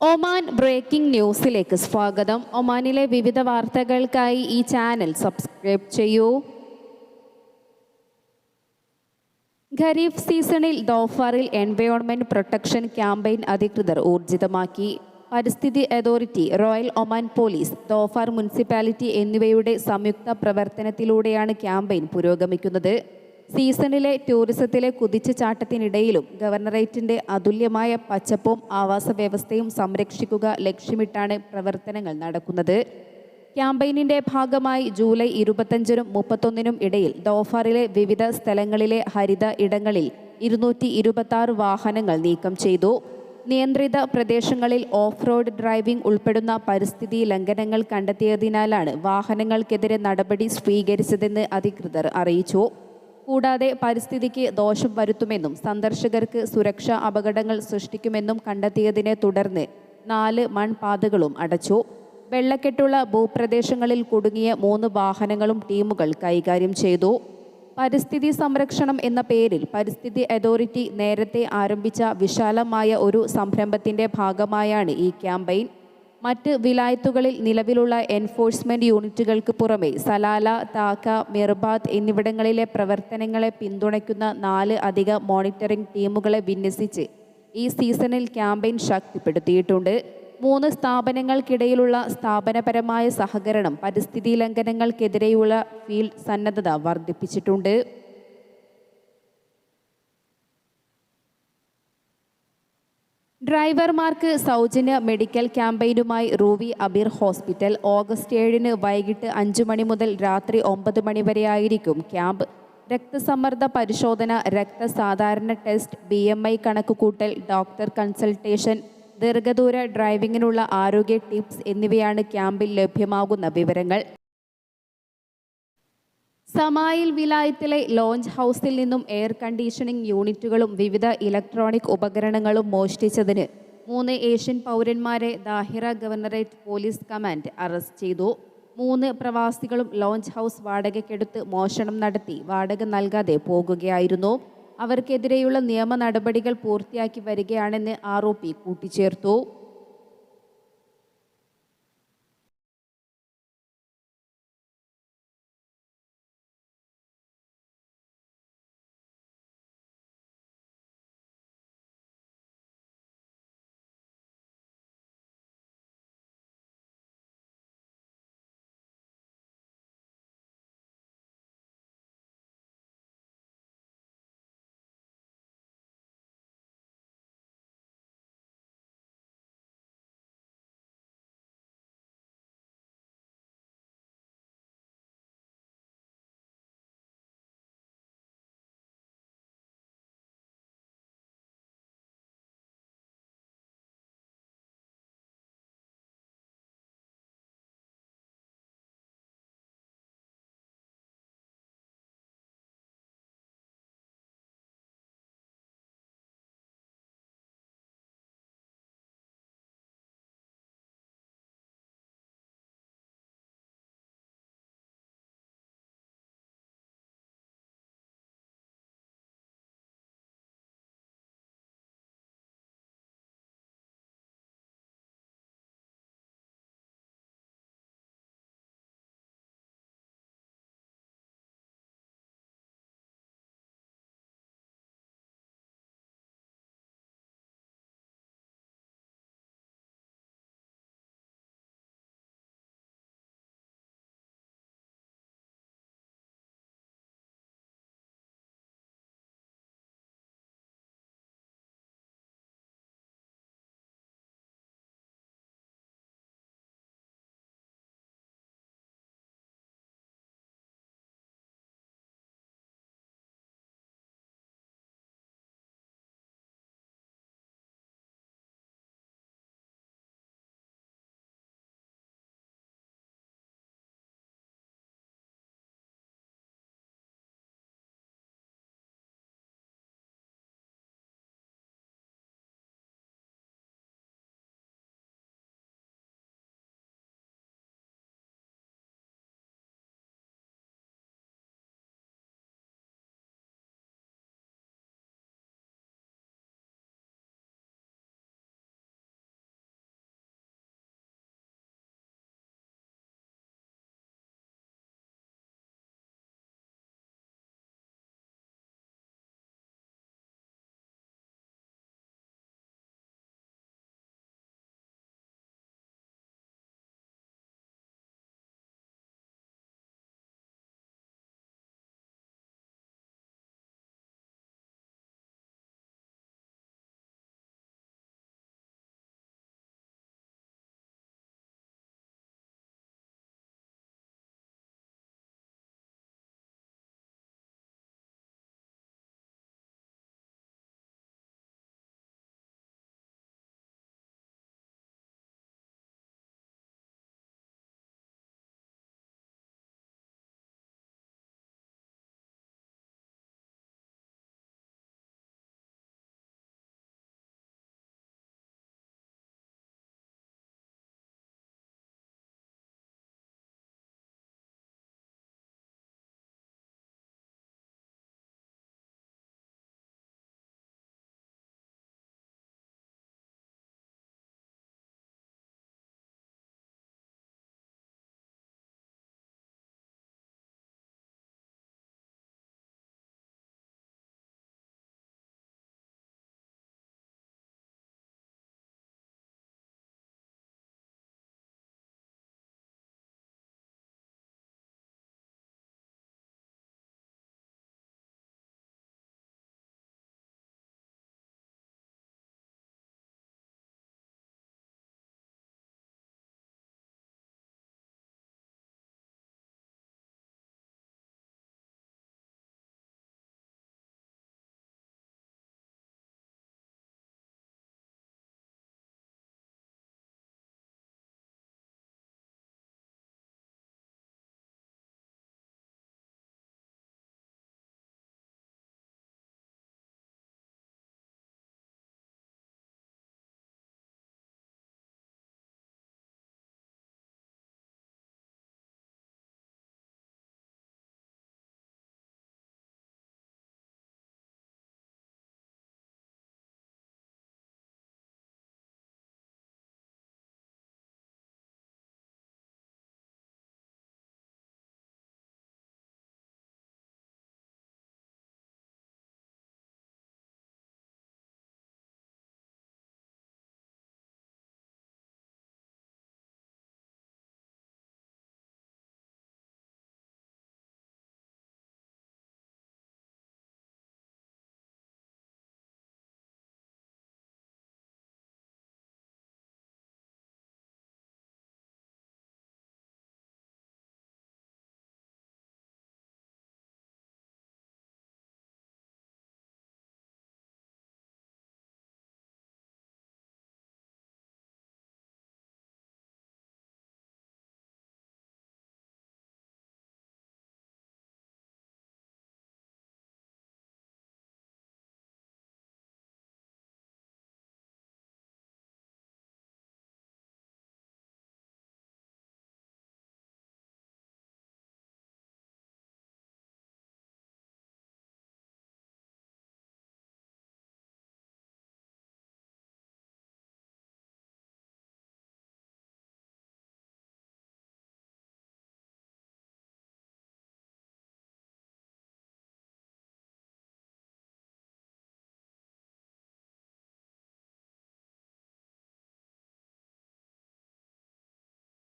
Oman breaking ന്യൂസിലേക്ക് സ്വാഗതം. ഒമാനിലെ വിവിധ വാർത്തകൾക്കായി ഈ ചാനൽ സബ്സ്ക്രൈബ് ചെയ്യൂ. ഖരീഫ് സീസണിൽ ദോഫാറിൽ എൻവയോൺമെന്റ് പ്രൊട്ടക്ഷൻ ക്യാമ്പയിൻ അധികൃതർ ഊർജിതമാക്കി. പരിസ്ഥിതി authority Royal Oman Police Dhofar municipality എന്നിവയുടെ സംയുക്ത പ്രവർത്തനത്തിലൂടെയാണ് ക്യാമ്പയിൻ പുരോഗമിക്കുന്നത്. സീസണിലെ ടൂറിസത്തിലെ കുതിച്ചു ചാട്ടത്തിനിടയിലും ഗവർണറേറ്റിന്റെ അതുല്യമായ പച്ചപ്പും ആവാസ വ്യവസ്ഥയും സംരക്ഷിക്കുക ലക്ഷ്യമിട്ടാണ് പ്രവർത്തനങ്ങൾ നടക്കുന്നത്. ക്യാമ്പയിനിന്റെ ഭാഗമായി ജൂലൈ ഇരുപത്തഞ്ചിനും മുപ്പത്തൊന്നിനും ഇടയിൽ ദോഫാറിലെ വിവിധ സ്ഥലങ്ങളിലെ ഹരിത ഇടങ്ങളിൽ ഇരുന്നൂറ്റി ഇരുപത്തി വാഹനങ്ങൾ നീക്കം ചെയ്തു. നിയന്ത്രിത പ്രദേശങ്ങളിൽ ഓഫ് റോഡ് ഡ്രൈവിംഗ് ഉൾപ്പെടുന്ന പരിസ്ഥിതി ലംഘനങ്ങൾ കണ്ടെത്തിയതിനാലാണ് വാഹനങ്ങൾക്കെതിരെ നടപടി സ്വീകരിച്ചതെന്ന് അധികൃതർ അറിയിച്ചു. കൂടാതെ പരിസ്ഥിതിക്ക് ദോഷം വരുത്തുമെന്നും സന്ദർശകർക്ക് സുരക്ഷാ അപകടങ്ങൾ സൃഷ്ടിക്കുമെന്നും കണ്ടെത്തിയതിനെ തുടർന്ന് നാല് മൺപാതകളും അടച്ചു. വെള്ളക്കെട്ടുള്ള ഭൂപ്രദേശങ്ങളിൽ കുടുങ്ങിയ മൂന്ന് വാഹനങ്ങളും ടീമുകൾ കൈകാര്യം ചെയ്തു. പരിസ്ഥിതി സംരക്ഷണം എന്ന പേരിൽ പരിസ്ഥിതി അതോറിറ്റി നേരത്തെ ആരംഭിച്ച വിശാലമായ ഒരു സംരംഭത്തിന്റെ ഭാഗമായാണ് ഈ ക്യാമ്പയിൻ. മറ്റ് വിലായത്തുകളിൽ നിലവിലുള്ള എൻഫോഴ്സ്മെന്റ് യൂണിറ്റുകൾക്ക് പുറമെ സലാല താക്ക മിർബാത്ത് എന്നിവിടങ്ങളിലെ പ്രവർത്തനങ്ങളെ പിന്തുണയ്ക്കുന്ന നാല് അധിക മോണിറ്ററിംഗ് ടീമുകളെ വിന്യസിച്ച് ഈ സീസണിൽ ക്യാമ്പയിൻ ശക്തിപ്പെടുത്തിയിട്ടുണ്ട്. മൂന്ന് സ്ഥാപനങ്ങൾക്കിടയിലുള്ള സ്ഥാപനപരമായ സഹകരണം പരിസ്ഥിതി ലംഘനങ്ങൾക്കെതിരെയുള്ള ഫീൽഡ് സന്നദ്ധത വർദ്ധിപ്പിച്ചിട്ടുണ്ട്. ഡ്രൈവർമാർക്ക് സൗജന്യ മെഡിക്കൽ ക്യാമ്പയിനുമായി റൂവി അബീർ ഹോസ്പിറ്റൽ. ഓഗസ്റ്റ് ഏഴിന് വൈകിട്ട് അഞ്ച് മണി മുതൽ രാത്രി ഒമ്പത് മണി വരെയായിരിക്കും ക്യാമ്പ്. രക്തസമ്മർദ്ദ പരിശോധന രക്തസാധാരണ ടെസ്റ്റ് ബി എം ഐ കണക്കുകൂട്ടൽ ഡോക്ടർ കൺസൾട്ടേഷൻ ദീർഘദൂര ഡ്രൈവിങ്ങിനുള്ള ആരോഗ്യ ടിപ്സ് എന്നിവയാണ് ക്യാമ്പിൽ ലഭ്യമാകുന്ന വിവരങ്ങൾ. സമായിൽ വിലായത്തിലെ ലോഞ്ച് ഹൗസിൽ നിന്നും എയർ കണ്ടീഷനിംഗ് യൂണിറ്റുകളും വിവിധ ഇലക്ട്രോണിക് ഉപകരണങ്ങളും മോഷ്ടിച്ചതിന് മൂന്ന് ഏഷ്യൻ പൗരന്മാരെ Dhahirah governorate police command arrest ചെയ്തു. മൂന്ന് പ്രവാസികളും ലോഞ്ച് ഹൗസ് വാടകയ്ക്കെടുത്ത് മോഷണം നടത്തി വാടക നൽകാതെ പോകുകയായിരുന്നു. അവർക്കെതിരെയുള്ള നിയമ നടപടികൾ പൂർത്തിയാക്കി വരികയാണെന്ന് ആരോപി കൂട്ടിച്ചേർത്തു.